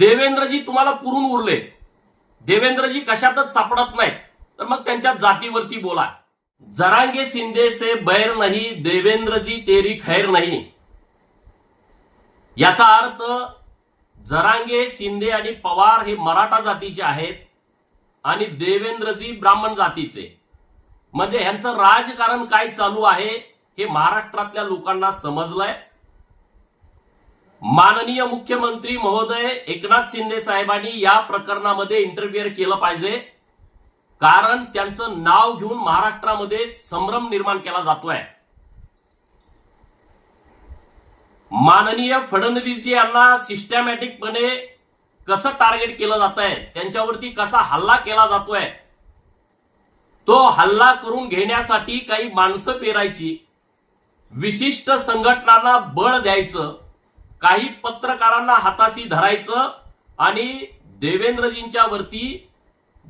देवेंद्रजी तुम्हाला पुरून उरले. देवेंद्रजी कशातच सापडत नाही तर मग त्यांच्या जातीवरती बोला. जरांगे शिंदे से बैर नाही देवेंद्रजी तेरी खैर नाही. याचा अर्थ जरांगे शिंदे आणि पवार हे मराठा जातीचे आहेत आणि देवेंद्रजी ब्राह्मण जातीचे. म्हणजे ह्यांचं राजकारण काय चालू आहे हे महाराष्ट्रातल्या लोकांना समजलंय. माननीय मुख्यमंत्री महोदय एकनाथ शिंदे साहेबांनी या प्रकरणामध्ये इंटरफिअर केलं पाहिजे. कारण त्यांचं नाव घेऊन महाराष्ट्रामध्ये संभ्रम निर्माण केला जातोय. माननीय फडणवीसजी यांना सिस्टमॅटिकपणे कसं टार्गेट केलं जात आहे त्यांच्यावरती कसा हल्ला केला जातोय तो हल्ला करून घेण्यासाठी काही माणसं पेरायची विशिष्ट संघटनांना बळ द्यायचं काही पत्रकारांना हाताशी धरायचं आणि देवेंद्रजींच्या वरती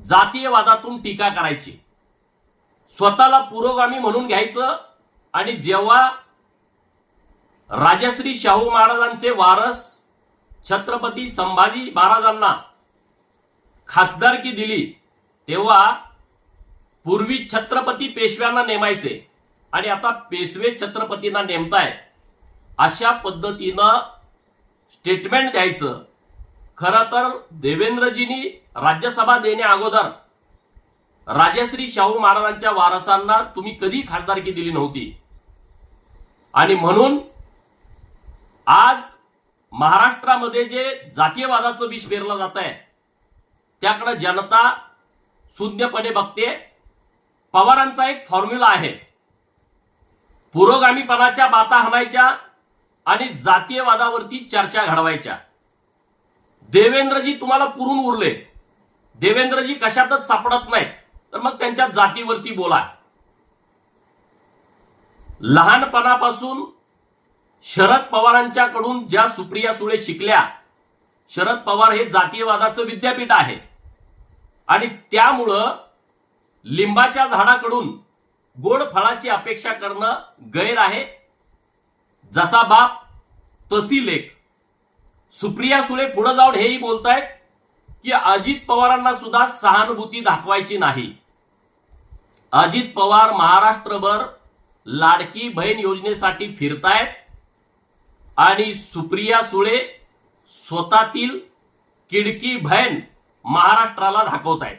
जातीयवादातून टीका करायची. स्वतःला पुरोगामी म्हणून घ्यायचं आणि जेव्हा राजश्री शाहू महाराजांचे वारस छत्रपती संभाजी महाराजांना खासदारकी दिली तेव्हा पूर्वी छत्रपती पेशव्यांना नेमायचे आणि आता पेशवे छत्रपतींना नेमतायत. अशा पद्धतीनं स्टेटमेंट द्यायचं. खरं तर देवेंद्रजींनी राज्यसभा देण्या अगोदर राजश्री शाहू महाराजांच्या वारसांना तुम्ही कधी खासदारकी दिली नव्हती. आणि म्हणून आज महाराष्ट्रामध्ये जे जातीयवादाचं विष पेरलं जात आहे त्याकडे जनता शून्यपणे बघते. पवारांचा एक फॉर्म्युला आहे. पुरोगामीपणाच्या बाता हाणायच्या आणि जातीयवादावरती चर्चा घडवायच्या. देवेंद्रजी तुम्हाला पुरून उरले. देवेंद्रजी कशातच सापडत नाहीत. तर मग त्यांच्या जातीवरती बोला. लहानपणापासून शरद पवारांच्याकडून ज्या सुप्रिया सुळे शिकल्या शरद पवार हे जातीयवादाचं विद्यापीठ आहे. आणि त्यामुळं लिंबाच्या झाडाकडून गोड फळाची अपेक्षा करणं गैर आहे. जसा बाप तशी लेख. सुप्रिया सुळे पुढे जाऊन हेही बोलतायत की अजित पवारांना सुद्धा सहानुभूती दाखवायची नाही. अजित पवार महाराष्ट्रभर लाडकी बहीण योजनेसाठी फिरतायत आणि सुप्रिया सुळे स्वतःतील किडकी बहीण महाराष्ट्राला दाखवतायत.